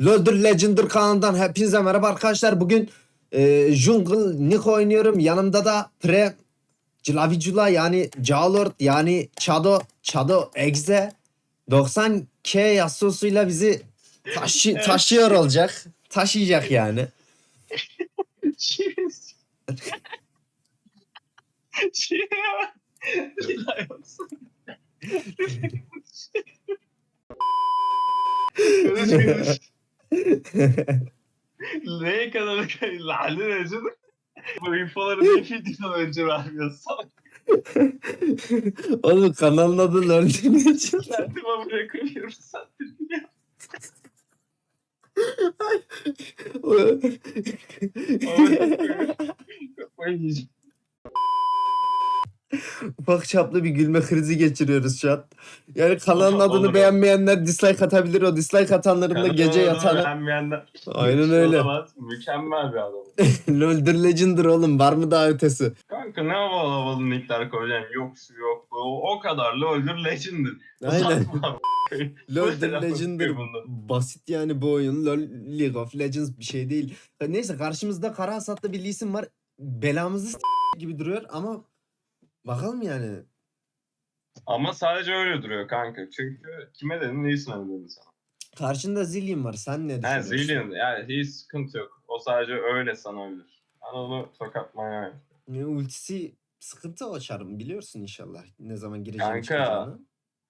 Loldur Legendary kanalından hepinize merhaba arkadaşlar. Bugün e, Jungle Nick oynuyorum. Yanımda da Pre Cilavicula yani Jalord yani Chado Chado Exe 90k Yasuo'suyla bizi taşı, taşıyor olacak. Taşıyacak yani. Neye kadar lanet edeceğim? Bu infoları niye videodan önce vermiyorsun? Oğlum kanalın adı LoL Legend. Kendime bırakıyorum sen. Kafayı yiyeceğim. Ufak çaplı bir gülme krizi geçiriyoruz şu an. Yani kanalın Olur. adını beğenmeyenler dislike atabilir. O dislike atanların da gece yatağına... beğenmeyenler- Aynen öyle. Olamaz. Mükemmel bir adam. LoL'dur Legend'dır oğlum. Var mı daha ötesi? Kanka ne havalı havalı nickler koyacaksın. Yok şu yok. O, o kadar LoL'dur Legend'dır. Aynen. Legend'dır. bunlar. Basit yani bu oyun. LoL League of Legends bir şey değil. Neyse karşımızda kara hasatlı bir isim var. Belamızı gibi duruyor ama bakalım yani. Ama sadece öyle duruyor kanka. Çünkü kime dedin neyisin öyle dedin sana. Karşında Zillion var. Sen ne Ha düşünüyorsun? Zillion yani hiç sıkıntı yok. O sadece öyle sana ölür. Ben onu tokatmaya Yani ultisi sıkıntı o çarım biliyorsun inşallah. Ne zaman gireceğini Kanka. çıkacağını.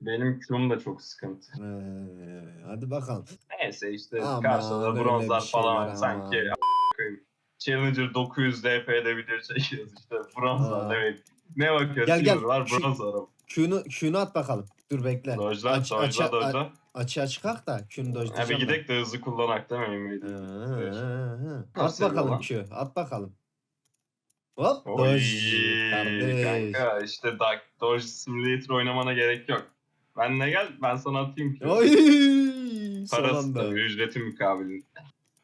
Benim Q'm da çok sıkıntı. Ee, hadi bakalım. Neyse işte Aman, karşıda öyle bronzlar bir şeyler falan sanki a- koyayım. Challenger 900 DP'de video çekiyoruz işte bronzlar Aa. demek. Ne bakıyor? Gel, gel. Var Şu- bronz. Q'nu, Q'nu at bakalım. Dur bekle. Dojla, Aç- dojla, aç- dojla. Açığa çıkak da Q'nu Ha dojlayacağım. ben. gidek de hızlı kullanak değil mi? Hı, Ümit? hı, hı. At Nasıl bakalım lan? Q. At bakalım. Hop. Oy, Doj. Kardeş. kanka işte Dark Dodge Simulator oynamana gerek yok. Benle gel ben sana atayım ki. Oy. Son Parası anda. tabii ücreti mukabilinde.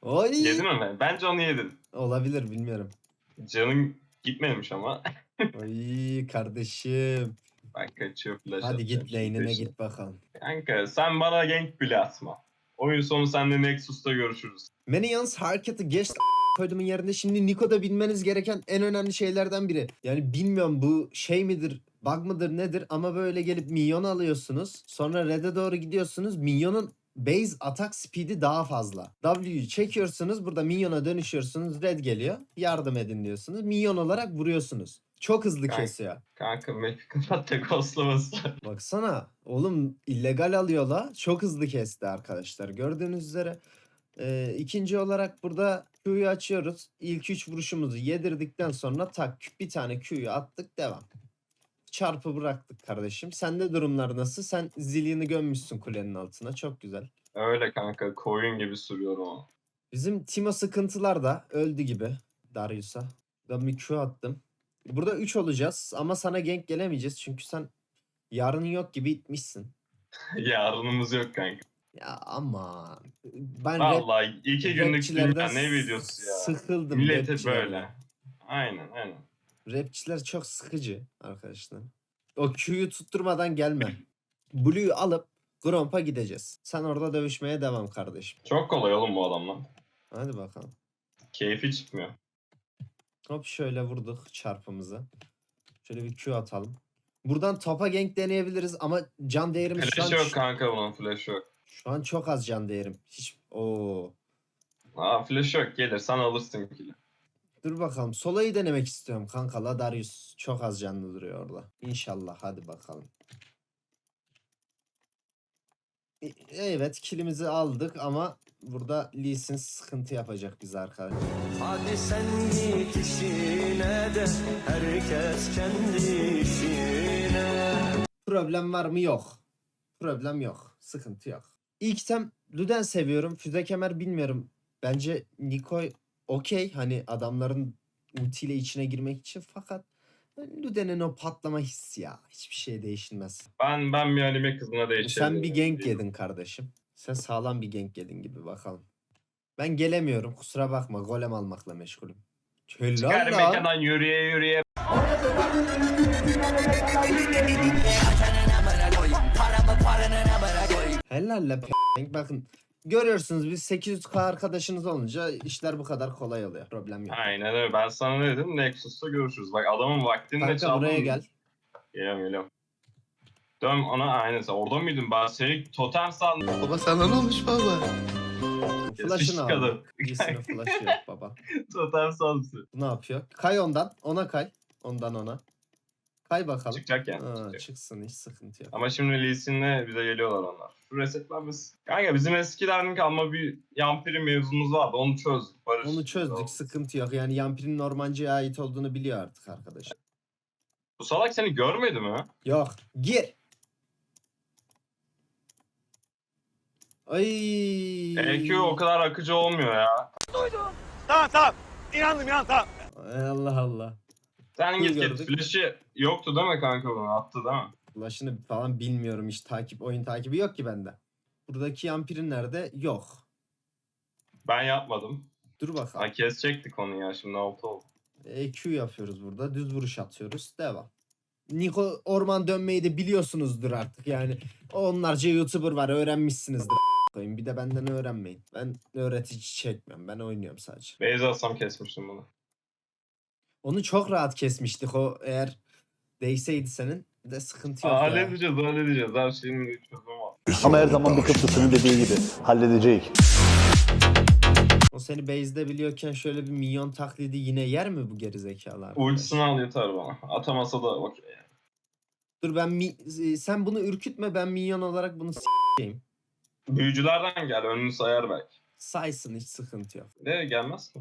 Oy. Yedin mi? Bence onu yedin. Olabilir bilmiyorum. Canın gitmemiş ama. Oy kardeşim. Ben kaçıyor flash Hadi atacağım git lane'ine git bakalım. Kanka sen bana gank bile atma. Oyun sonu senle Nexus'ta görüşürüz. Yalnız hareketi geç koydumun yerinde şimdi Niko'da bilmeniz gereken en önemli şeylerden biri. Yani bilmiyorum bu şey midir bug mıdır nedir ama böyle gelip minyon alıyorsunuz. Sonra red'e doğru gidiyorsunuz. Minyonun base atak speed'i daha fazla. W'yu çekiyorsunuz burada minyona dönüşüyorsunuz. Red geliyor. Yardım edin diyorsunuz. Minyon olarak vuruyorsunuz. Çok hızlı Kanka. kesiyor. Kanka map'i kapat da. Baksana oğlum illegal alıyor la. Çok hızlı kesti arkadaşlar. Gördüğünüz üzere. Ee, ikinci olarak burada Q'yu açıyoruz. İlk üç vuruşumuzu yedirdikten sonra tak bir tane Q'yu attık devam. Çarpı bıraktık kardeşim. Sende durumlar nasıl? Sen zilini gömmüşsün kulenin altına. Çok güzel. Öyle kanka koyun gibi sürüyorum onu. Bizim Timo sıkıntılar da öldü gibi Darius'a. Ben bir Q attım. Burada 3 olacağız ama sana gank gelemeyeceğiz çünkü sen yarının yok gibi itmişsin. Yarınımız yok kanka. Ya aman. Ben Vallahi iki günlük rapçilerden dünya ne videosu ya. Sıkıldım rapçilerden. böyle. Aynen aynen. Rapçiler çok sıkıcı arkadaşlar. O Q'yu tutturmadan gelme. Blue'yu alıp Gromp'a gideceğiz. Sen orada dövüşmeye devam kardeşim. Çok kolay oğlum bu adamla. Hadi bakalım. Keyfi çıkmıyor. Hop şöyle vurduk çarpımızı. Şöyle bir Q atalım. Buradan topa gank deneyebiliriz ama can değerimiz şu an, Flash yok kanka bunun flash yok. şu an çok az can değerim. Hiç Oo. Aa flash yok gelir sen alırsın kili. Dur bakalım. Solayı denemek istiyorum kanka. La Darius çok az canlı duruyor orada. İnşallah hadi bakalım. E- Evet kilimizi aldık ama burada Lee Sin sıkıntı yapacak bize arkadaşlar. Hadi sen git işine de herkes kendi işine. Problem var mı? Yok. Problem yok. Sıkıntı yok. İlk tem Luden seviyorum. Füze kemer bilmiyorum. Bence Nikoy okey. Hani adamların ultiyle içine girmek için fakat Luden'in o patlama hissi ya. Hiçbir şey değişilmez. Ben ben bir anime kızına değişirim. Sen bir gank yedin kardeşim. Sen sağlam bir gank yedin gibi bakalım. Ben gelemiyorum. Kusura bakma. Golem almakla meşgulüm. Çıkar Helal lan. mekadan yürüye yürüye. Helal la p***. Bakın görüyorsunuz biz 800k arkadaşınız olunca işler bu kadar kolay oluyor. Problem yok. Aynen öyle. Ben sana ne dedim? Nexus'ta görüşürüz. Bak adamın vaktini de Kanka çaldım. buraya gel. Geliyorum geliyorum. Dön ana aynen sen orada mıydın? Ben seni totem sandım. Baba sana ne olmuş baba? Flash'ını al. Birisinin flash'ı yok baba. totem sandım. Ne yapıyor? Kay ondan. Ona kay. Ondan ona. Kay bakalım. Çıkacak yani. Ha, çıkacak. çıksın hiç sıkıntı yok. Ama şimdi Lee Sin'le bize geliyorlar onlar. Şu resetlenmesi. Kanka bizim eskiden kalma bir yampiri mevzumuz vardı. Onu çözdük. Barış. Onu çözdük sıkıntı yok. Yani Yampir'in Ormancı'ya ait olduğunu biliyor artık arkadaş. Bu salak seni görmedi mi? Yok. Gir. Ay. EQ o kadar akıcı olmuyor ya. Ay Allah Allah. Sen git git. gördük. Flash'ı yoktu değil mi kanka bunu? Attı değil mi? Ulaşını falan bilmiyorum hiç takip oyun takibi yok ki bende. Buradaki Yampir'in nerede? Yok. Ben yapmadım. Dur bakalım. Ha kesecektik onu ya şimdi altı oldu. EQ yapıyoruz burada. Düz vuruş atıyoruz. Devam. Niko orman dönmeyi de biliyorsunuzdur artık yani. Onlarca YouTuber var öğrenmişsinizdir. koyun. Bir de benden öğrenmeyin. Ben öğretici çekmiyorum. Ben oynuyorum sadece. Beyza atsam kesmiştim bunu. Onu çok rahat kesmiştik o eğer değseydi senin de sıkıntı yok ya. halledeceğiz halledeceğiz. Her şeyin bir çözümü var. Ama her zaman bir Kıbrıs'ın dediği gibi halledecek. O seni base'de biliyorken şöyle bir minyon taklidi yine yer mi bu gerizekalar? Ultisini al yeter bana. Atamasa da okey. yani. Dur ben mi- e, sen bunu ürkütme ben minyon olarak bunu s**eyim. Büyücülerden gel önünü sayar belki. Saysın hiç sıkıntı yok. Ne gelmez ki.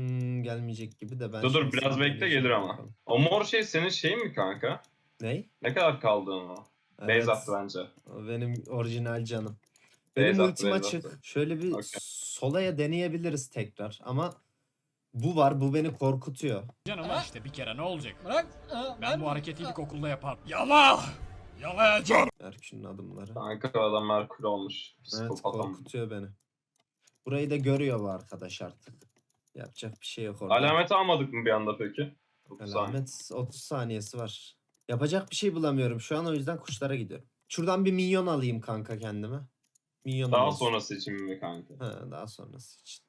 Hmm, gelmeyecek gibi de ben. Dur, dur, şimdi biraz sana bekle, gelir ama. bakalım. O mor şey senin şeyin mi kanka? Ney? Ne kadar kaldığın o? Evet, Beyz attı bence. o benim orijinal canım. Benim Beyz attı, ultim beyz açık. attı. Şöyle bir Okey. solaya deneyebiliriz tekrar ama bu var bu beni korkutuyor. Canım var işte bir kere ne olacak? Bırak. Ben bu hareketi ilkokulda yapardım. Yala! Yalayacağım. Erkün'ün adımları. Kanka adam Merkür olmuş. Evet Psikopat ama. korkutuyor beni. Burayı da görüyor bu arkadaş artık. Yapacak bir şey yok orada. Alamet almadık mı bir anda peki? 30 saniye. Alamet 30 saniyesi var. Yapacak bir şey bulamıyorum şu an o yüzden kuşlara gidiyorum. Şuradan bir minyon alayım kanka kendime. Minyon Daha olsun. sonrası için mi kanka? Ha, daha sonrası için.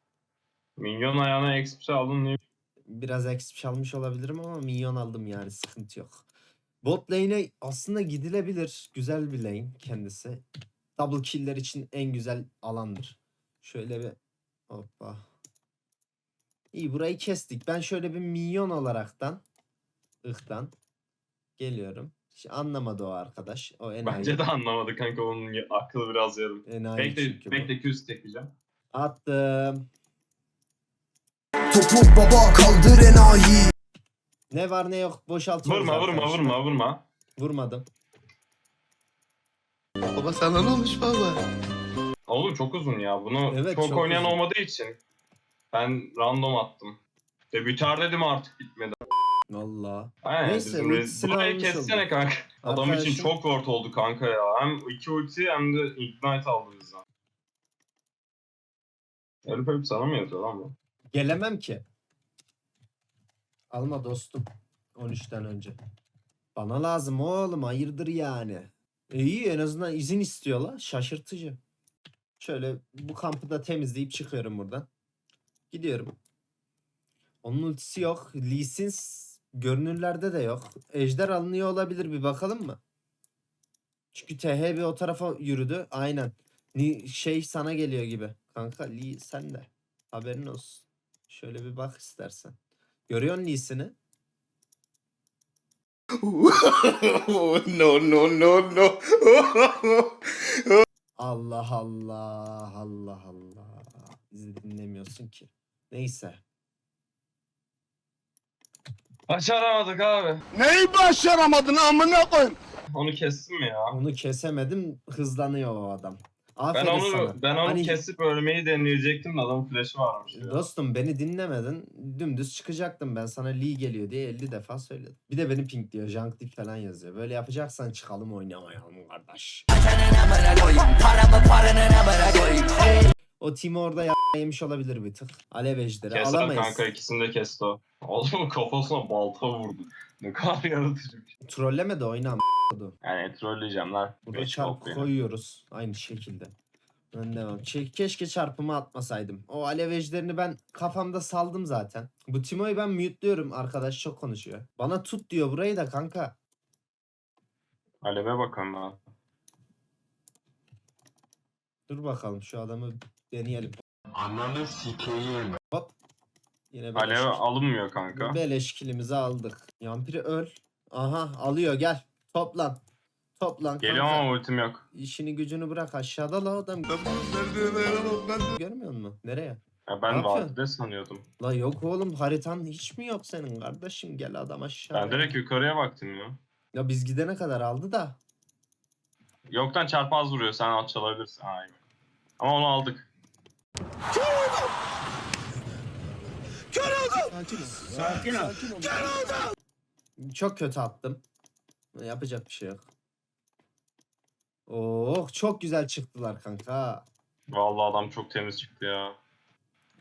Minyon ayağına XP aldın niye? Biraz exp çalmış olabilirim ama minyon aldım yani sıkıntı yok. Bot lane'e aslında gidilebilir. Güzel bir lane kendisi. Double kill'ler için en güzel alandır. Şöyle bir hoppa. İyi burayı kestik. Ben şöyle bir minyon olaraktan ıhtan geliyorum. Hiç anlamadı o arkadaş. O enayi. Bence de anlamadı kanka onun aklı biraz yarım. Enayi Bekle, çünkü bu. bekle Q tekleyeceğim. Attım. Topuk baba kaldır enayi. Ne var ne yok boşaltıyoruz Vurma vurma arkadaşlar. vurma vurma. Vurmadım. Baba sana ne olmuş baba? Oğlum çok uzun ya. Bunu Evet, çok, çok oynayan uzun. olmadığı için ben random attım. Debüter dedim artık bitmedi. Valla. Aynen Neyse, rez- ultisini Burayı almış kessene olduk. kanka. Adam için çok word oldu kanka ya. Hem iki ulti hem de ignite aldı bizden. Herif hep sana mı yazıyor lan bu? Gelemem ki. Alma dostum. 13'ten önce. Bana lazım oğlum hayırdır yani. E iyi en azından izin istiyorlar. Şaşırtıcı. Şöyle bu kampı da temizleyip çıkıyorum buradan. Gidiyorum. Onun ultisi yok. Lee Sin görünürlerde de yok. Ejder alınıyor olabilir bir bakalım mı? Çünkü TH bir o tarafa yürüdü. Aynen. Şey sana geliyor gibi. Kanka Lee sen de. Haberin olsun. Şöyle bir bak istersen. Görüyor musun Lee'sini? no no no no. Allah Allah Allah Allah. Bizi dinlemiyorsun ki. Neyse. Başaramadık abi. Neyi başaramadın amına koyayım? Onu kestim mi ya? Onu kesemedim. Hızlanıyor o adam. Ben Aferin onu sana. ben onu Hani- kesip ölmeyi deneyecektim de adamın flash'ı varmış. ya. Dostum beni dinlemedin. Dümdüz çıkacaktım. Ben sana Lee geliyor diye 50 defa söyledim. Bir de beni pink diyor. Janklik falan yazıyor. Böyle yapacaksan çıkalım oynamayalım kardeş. O Timo orada ya- yemiş olabilir bir tık. Alev ejderi Keser alamayız. kanka ikisini de kesti o. Oğlum kafasına balta vurdu. Ne kadar yaratıcı bir şey. Trolleme de oyna Yani trolleyeceğim lan. Burada Beş çarp bok beni. koyuyoruz aynı şekilde. Ben devam. Ke- Keşke çarpımı atmasaydım. O alev ejderini ben kafamda saldım zaten. Bu Timo'yu ben mute'luyorum. Arkadaş çok konuşuyor. Bana tut diyor burayı da kanka. Aleve bakın ben. Dur bakalım şu adamı deneyelim. Ananı sikeyim. Hop. Yine beleş, Alev alınmıyor kanka. beleş kilimizi aldık. Yampiri öl. Aha alıyor gel. Toplan. Toplan Geliyorum kanka. ama ultim yok. İşini gücünü bırak aşağıda la adam. Görmüyor musun? Nereye? Ya ben yapıyorsun? vadide sanıyordum. La yok oğlum haritan hiç mi yok senin kardeşim? Gel adam aşağı. Ben direkt yukarıya baktım ya. Ya biz gidene kadar aldı da. Yoktan çarpı az vuruyor. Sen alt çalabilirsin. Ama onu aldık. Çok kötü attım. Yapacak bir şey yok. Oh çok güzel çıktılar kanka. Vallahi adam çok temiz çıktı ya.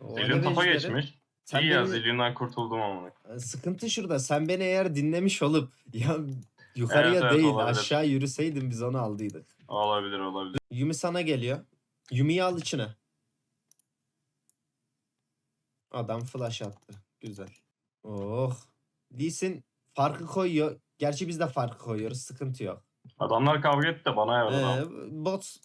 O Zillion alev tapa geçmiş. Sen İyi ya beni- Zillion'dan kurtuldum ama. Sıkıntı şurada. Sen beni eğer dinlemiş olup ya yukarıya Evet, evet, değil olabilir. aşağı yürüseydin biz onu aldıydık. Olabilir olabilir. Yumi sana geliyor. Yumi'yi al içine. Adam flash attı. Güzel. Oh. Lee Sin farkı koyuyor. Gerçi biz de farkı koyuyoruz. Sıkıntı yok. Adamlar kavga etti de bana yardım. Ee, bot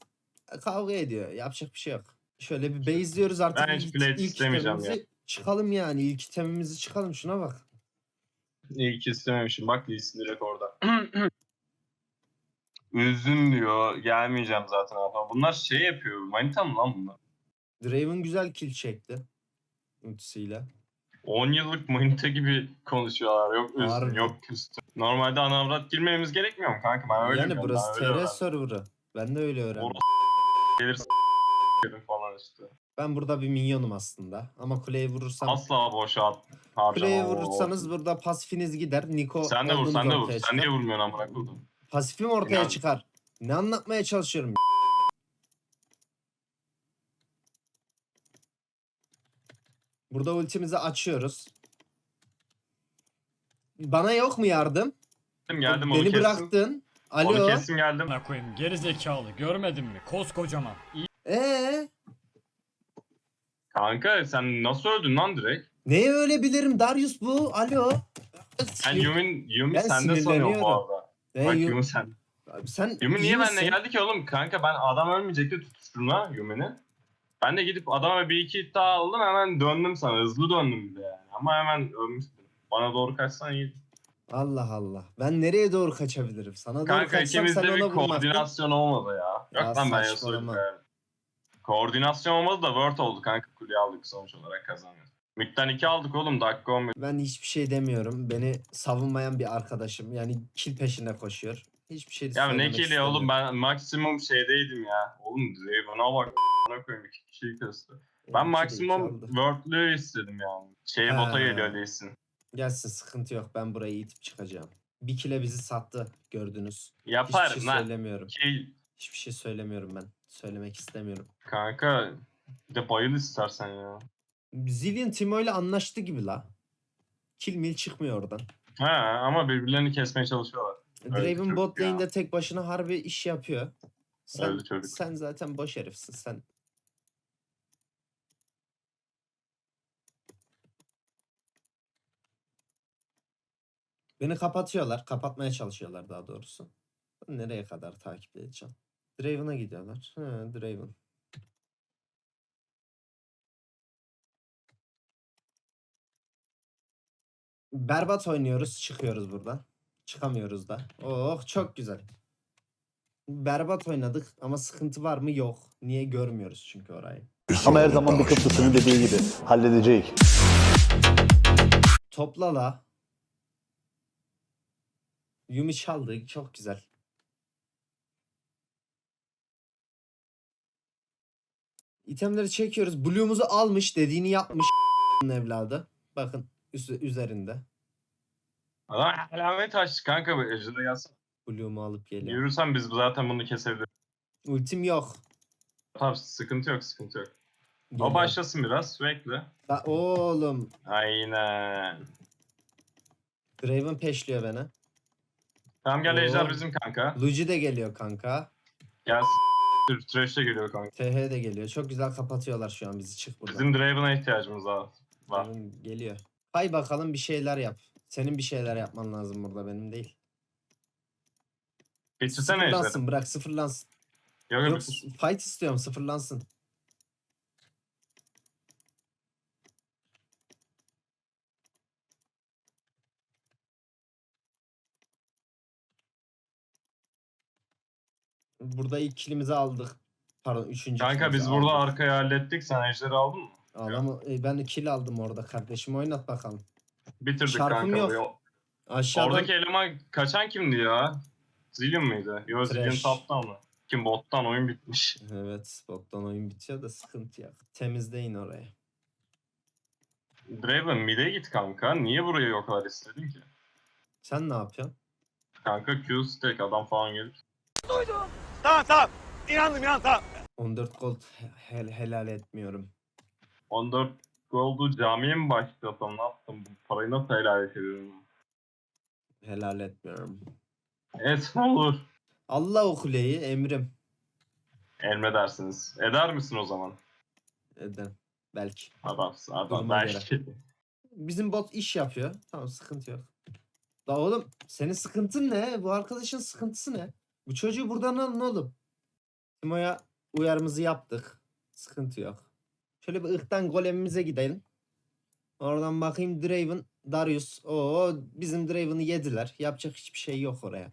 kavga ediyor. Yapacak bir şey yok. Şöyle bir base'liyoruz artık. Ben hiç ilk- plate ilk istemeyeceğim ya. Çıkalım yani. İlk itemimizi çıkalım. Şuna bak. Ki istememişim. Bak Lee Sin direkt orada. Üzün diyor. Gelmeyeceğim zaten abi. Bunlar şey yapıyor. Manita mı lan bunlar? Draven güzel kill çekti. Ultisiyle. 10 yıllık manita gibi konuşuyorlar. Yok üzgün, Harbi. yok küstüm. Normalde anavrat girmememiz gerekmiyor mu kanka? Ben öyle yani burası TR serverı. Ben de öyle öğrendim. Orası Gelir s- falan işte. Ben burada bir minyonum aslında. Ama kuleyi vurursam... Asla boşa at. o- vurursanız burada pasifiniz gider. Niko Sen de vur, sen de vur. Sen niye vurmuyorsun amına koydum? Pasifim ortaya Yani- çıkar. Ne anlatmaya çalışıyorum? Burada ultimizi açıyoruz. Bana yok mu yardım? Geldim geldim onu Beni kestim. bıraktın. Onu Alo. kestim geldim. Amına koyayım geri zekalı görmedin mi? Koskocaman. İyi Ee, Kanka sen nasıl öldün lan direkt? neye öyle bilirim Darius bu? Alo. Ben Yumin, Yumi Ben sende sanıyorum bu sinirleniyorum. arada. Ee, Bak Yu- Yumi sen. sen Yumi iyi niye benimle misin? geldi ki oğlum? Kanka ben adam ölmeyecekti tutuşturma Yumi'ni. Ben de gidip adama bir iki iddia aldım hemen döndüm sana. Hızlı döndüm bir de yani. Ama hemen ölmüştün. Bana doğru kaçsan iyi. Allah Allah. Ben nereye doğru kaçabilirim? Sana doğru Kanka kaçsam sen ikimizde ona bir vurmaktın. koordinasyon olmadı ya. Yok Ya lan ben saçmalama. Yasuo'yu Koordinasyon olmadı da Word oldu kanka. Kuleyi aldık sonuç olarak kazanıyoruz. Mid'den 2 aldık oğlum dakika 11. Ben hiçbir şey demiyorum. Beni savunmayan bir arkadaşım. Yani kill peşinde koşuyor. Hiçbir şey Ya ne söylemek kili istemiyorum. oğlum ben maksimum şeydeydim ya. Oğlum Draven'a bak. Bana koyayım iki kişiyi. İki de Ben iki maksimum. Word'lüğü istedim yani. Şey Ha. bota geliyor Lee'sin. Gelsin sıkıntı yok. Ben burayı itip çıkacağım. Bir kile bizi sattı gördünüz. Hiçbir Yaparım şey lan. söylemiyorum. Şey, Hiçbir şey söylemiyorum ben. Söylemek istemiyorum. kanka bir de bayıl istersen ya. Zillion Timo ile anlaştı gibi la. Kill mil çıkmıyor oradan. He ama birbirlerini kesmeye çalışıyorlar. Öyle Draven bot ya. lane'de tek başına harbi iş yapıyor. Sen, Öyle çocuk. sen zaten boş herifsin. Sen Beni kapatıyorlar. Kapatmaya çalışıyorlar daha doğrusu. Ben Nereye kadar takip edeceğim? Draven'a gidiyorlar. He, Draven. Berbat oynuyoruz. Çıkıyoruz buradan. Çıkamıyoruz da. Oh çok güzel. Berbat oynadık ama sıkıntı var mı? Yok. Niye görmüyoruz çünkü orayı. Ama her zaman bir Kıbrıs'ın dediği gibi halledecek. Topla la. Yumi çaldı. Çok güzel. İtemleri çekiyoruz. Blue'umuzu almış. Dediğini yapmış evladı. Bakın üst- üzerinde. Adam alamet açtı kanka bu Ejder'e gelsin. Blue'umu alıp geliyor. Yürürsen biz zaten bunu kesebiliriz. Ultim yok. Tamam sıkıntı yok sıkıntı yok. Geliyor. O başlasın biraz bekle. Da- oğlum. Aynen. Draven peşliyor beni. Tamam gel Oo. Ejder bizim kanka. Luigi de geliyor kanka. Gel. Trash de geliyor kanka. TH de geliyor. Çok güzel kapatıyorlar şu an bizi. Çık buradan. Bizim Draven'a ihtiyacımız var. var. Geliyor. Hay bakalım bir şeyler yap. Senin bir şeyler yapman lazım burada benim değil. Bitirsene ejderi. Sıfırlansın bırak sıfırlansın. Yok yok. Yok fight istiyorum sıfırlansın. Burada ilk kilimizi aldık. Pardon üçüncü Kanka kilimizi biz burada aldık. arkayı hallettik. Sen ejderi aldın mı? Adam, e, ben de kill aldım orada kardeşim oynat bakalım. Bitirdik Çarpım kanka. yok. Yo- Aşağıdan Oradaki eleman kaçan kimdi ya? Zillion mıydı? Yo Zillion Trash. top'tan mı? Kim bottan oyun bitmiş. Evet bottan oyun bitiyor da sıkıntı yok. Temizleyin orayı. Draven mid'e git kanka. Niye burayı o kadar istedin ki? Sen ne yapıyorsun? Kanka Q stack adam falan gelir. 14 gold hel- helal etmiyorum. 14 gold'u camiye mi başlatsam ne yaptım? Bu parayı nasıl helal ediyorum? Helal etmiyorum. Et ne olur. Allah o kuleyi emrim. Elmedersiniz. Eder misin o zaman? Eden. Belki. Adamsın adam Duruma belki. Bizim bot iş yapıyor. Tamam sıkıntı yok. Da oğlum senin sıkıntın ne? Bu arkadaşın sıkıntısı ne? Bu çocuğu buradan alın oğlum. Timo'ya uyarımızı yaptık. Sıkıntı yok. Şöyle bir ıhtan golemimize gidelim. Oradan bakayım Draven, Darius. Oo bizim Draven'ı yediler. Yapacak hiçbir şey yok oraya.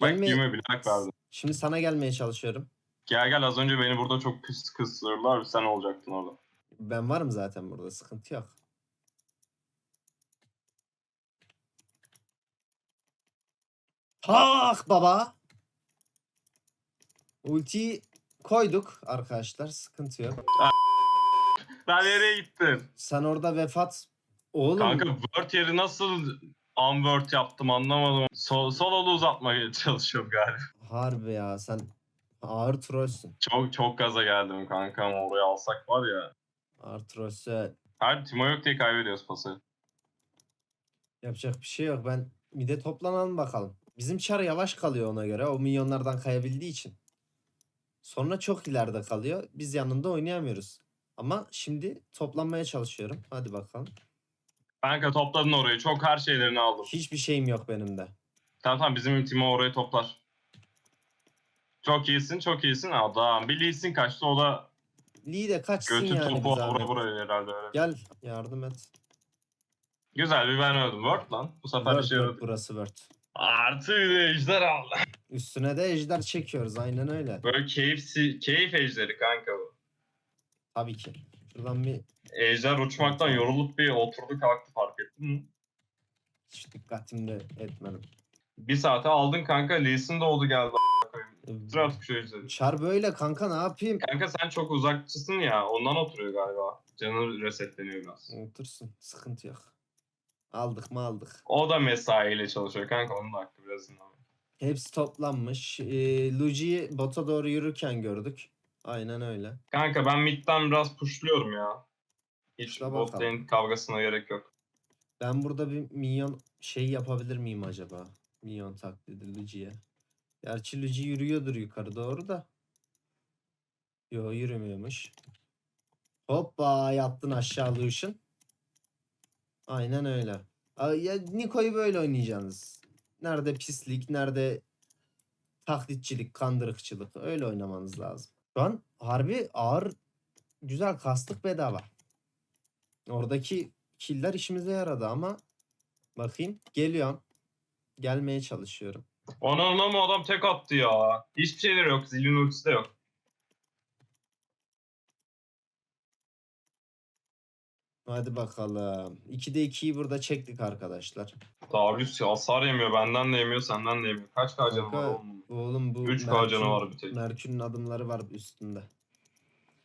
Bak Gelmeye- düğme bir hak verdim. Şimdi sana gelmeye çalışıyorum. Gel gel az önce beni burada çok pis kıstırdılar. Sen olacaktın orada. Ben varım zaten burada. Sıkıntı yok. Tak baba. Ultiyi koyduk arkadaşlar. Sıkıntı yok. Ben nereye gittin? Sen orada vefat. Oğlum Kanka word yeri nasıl unword yaptım anlamadım. Sol, sololu uzatmaya çalışıyorum galiba. harbi ya sen ağır trollsün. Çok çok gaza geldim kanka ama oraya alsak var ya. Ağır trollsün. Her Timo yok diye kaybediyoruz pası. Yapacak bir şey yok. Ben bir de toplanalım bakalım. Bizim çar yavaş kalıyor ona göre. O milyonlardan kayabildiği için. Sonra çok ileride kalıyor. Biz yanında oynayamıyoruz. Ama şimdi toplanmaya çalışıyorum. Hadi bakalım. Kanka topladın orayı. Çok her şeylerini aldım. Hiçbir şeyim yok benim de. Tamam tamam bizim Timo orayı toplar. Çok iyisin çok iyisin. Adam bir Lee Sin kaçtı o da Lee de kaçsın götü yani topu oraya buraya herhalde öyle. Gel yardım et. Güzel bir ben öldüm. Word lan. Bu sefer Word, bir şey Word, yaradı. burası Word. Artı bir de ejder aldı. Üstüne de ejder çekiyoruz. Aynen öyle. Böyle keyif, keyif ejderi kanka bu. Tabii ki. Şuradan bir Ejder uçmaktan yorulup bir oturdu kalktı fark ettin mi? hiç dikkatimde etmedim. Bir saate aldın kanka. Lee Sin de oldu geldi. Sıra artık şu ejderi. Çar böyle kanka ne yapayım? Kanka sen çok uzakçısın ya. Ondan oturuyor galiba. Canı resetleniyor biraz. Otursun. Sıkıntı yok. Aldık mı aldık. O da mesaiyle çalışıyor kanka. Onun da hakkı biraz dinle. Hepsi toplanmış. Ee, Luigi'yi bota doğru yürürken gördük. Aynen öyle. Kanka ben midden biraz pushluyorum ya. Hiç bot bakalım. lane kavgasına gerek yok. Ben burada bir minyon şey yapabilir miyim acaba? Minyon taklidi Luigi'ye. Gerçi Luigi yürüyordur yukarı doğru da. Yo yürümüyormuş. Hoppa yattın aşağı Lucian. Aynen öyle. Aa, Ya Niko'yu böyle oynayacaksınız. Nerede pislik, nerede taklitçilik, kandırıkçılık. Öyle oynamanız lazım. Şu an harbi ağır, güzel kastık bedava. Oradaki killer işimize yaradı ama bakayım geliyorum. Gelmeye çalışıyorum. Mı adam tek attı ya. Hiçbir şeyleri yok. Zilin ultisi de yok. Hadi bakalım. 2'de 2'yi burada çektik arkadaşlar. Darius ya hasar yemiyor. Benden de yemiyor. Senden de yemiyor. Kaç k canı var oğlum? Oğlum bu 3K canı Merkür- var bir tek. Merkür'ün adımları var üstünde.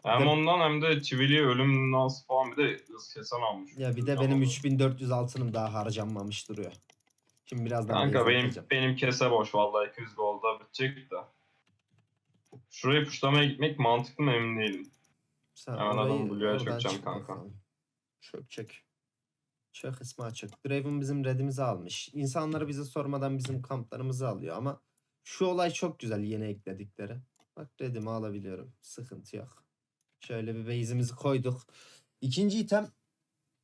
Hem de- ondan hem de Çivili ölüm nasıl falan bir de hız kesen almış. Ya bir de benim 3400 altınım daha harcanmamış duruyor. Şimdi birazdan Kanka benim atacağım. benim kese boş vallahi 200 golda bitecek de. Şuraya puşlamaya gitmek mantıklı mı emin değilim. Sen Hemen adamı Blue'ya çökeceğim kanka. bakalım. Çök çök. Çök İsmail çök. Draven bizim redimizi almış. İnsanları bize sormadan bizim kamplarımızı alıyor ama Şu olay çok güzel yeni ekledikleri. Bak redimi alabiliyorum. Sıkıntı yok. Şöyle bir base'imizi koyduk. İkinci item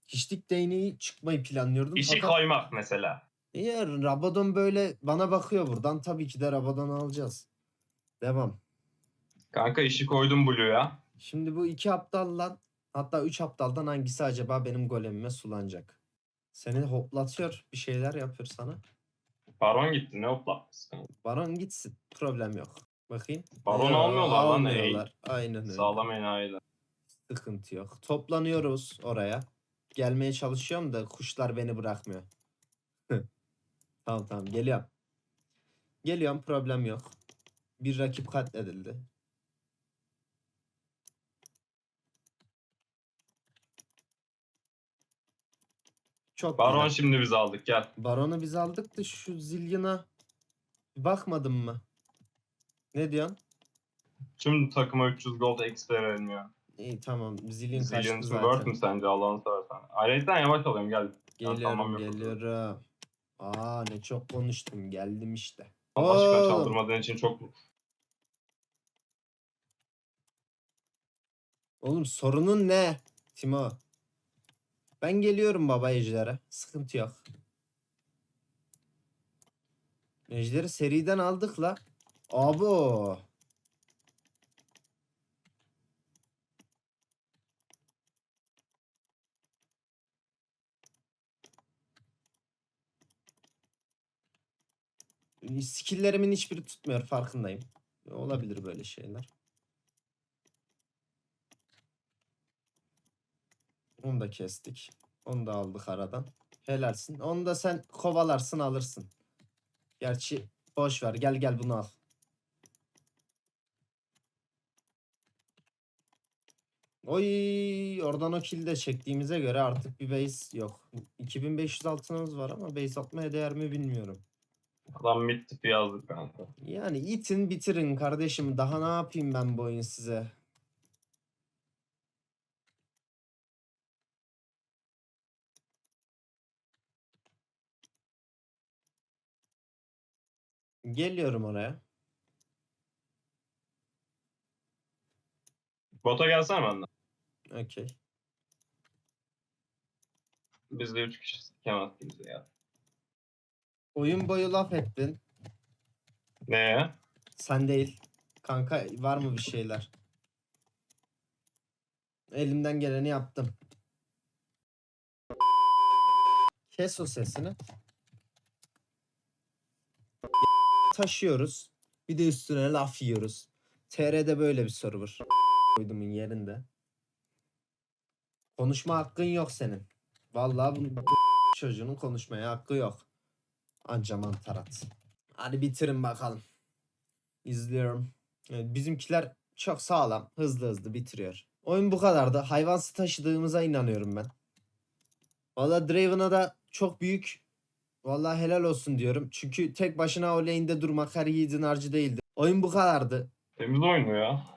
hiçlik değneği çıkmayı planlıyordum. İşi fakat- koymak mesela. Ya Rabadon böyle bana bakıyor buradan. Tabii ki de Rabadon alacağız. Devam. Kanka işi koydum Blue'ya. Şimdi bu iki aptaldan hatta üç aptaldan hangisi acaba benim golemime sulanacak? Seni hoplatıyor. Bir şeyler yapıyor sana. Baron gitti ne hoplatması. Baron gitsin. Problem yok. Bakayım. Baron Yo, almıyorlar lan, ey. almıyorlar. Aynen öyle. Sağlam enayiler. Sıkıntı yok. Toplanıyoruz oraya. Gelmeye çalışıyorum da kuşlar beni bırakmıyor. tamam tamam geliyorum. Geliyorum problem yok. Bir rakip katledildi. Çok Baron güzel. şimdi biz aldık gel. Baron'u biz aldık da şu Zilyon'a bakmadın mı? Ne diyorsun? Tüm takıma 300 gold XP verilmiyor. İyi tamam Zillion kaçtı worth zaten. mü sence Allah'ını seversen? Ayrıca yavaş alayım gel. Geliyorum tamam, yok. geliyorum. Aa ne çok konuştum geldim işte. Başkan Oo! çaldırmadığın için çok Oğlum sorunun ne? Timo. Ben geliyorum baba Ejder'e. Sıkıntı yok. Ejder'i seriden aldık la. Abo. Skill'lerimin hiçbiri tutmuyor farkındayım. Olabilir böyle şeyler. Onu da kestik. Onu da aldık aradan. Helalsin. Onu da sen kovalarsın alırsın. Gerçi boş ver. Gel gel bunu al. Oy oradan o kill de çektiğimize göre artık bir base yok. 2500 altınımız var ama base atmaya değer mi bilmiyorum. adam mid tipi yazdık kanka. Yani itin bitirin kardeşim. Daha ne yapayım ben bu oyun size? Geliyorum oraya. Bota gelsene benden. Okey. Biz de 3 kişi sikemez kimse ya. Oyun boyu laf ettin. Neye? Sen değil. Kanka var mı bir şeyler? Elimden geleni yaptım. Kes o sesini. Taşıyoruz. Bir de üstüne laf yiyoruz. TR'de böyle bir server. Koydumun yerinde. Konuşma hakkın yok senin. Vallahi bu, çocuğunun konuşmaya hakkı yok. Anca mantarat. Hadi bitirin bakalım. İzliyorum. Evet, bizimkiler çok sağlam. Hızlı hızlı bitiriyor. Oyun bu kadardı. Hayvansı taşıdığımıza inanıyorum ben. Valla Draven'a da çok büyük. Valla helal olsun diyorum. Çünkü tek başına o lane'de durmak her yiğidin harcı değildi. Oyun bu kadardı. Temiz oynuyor ya.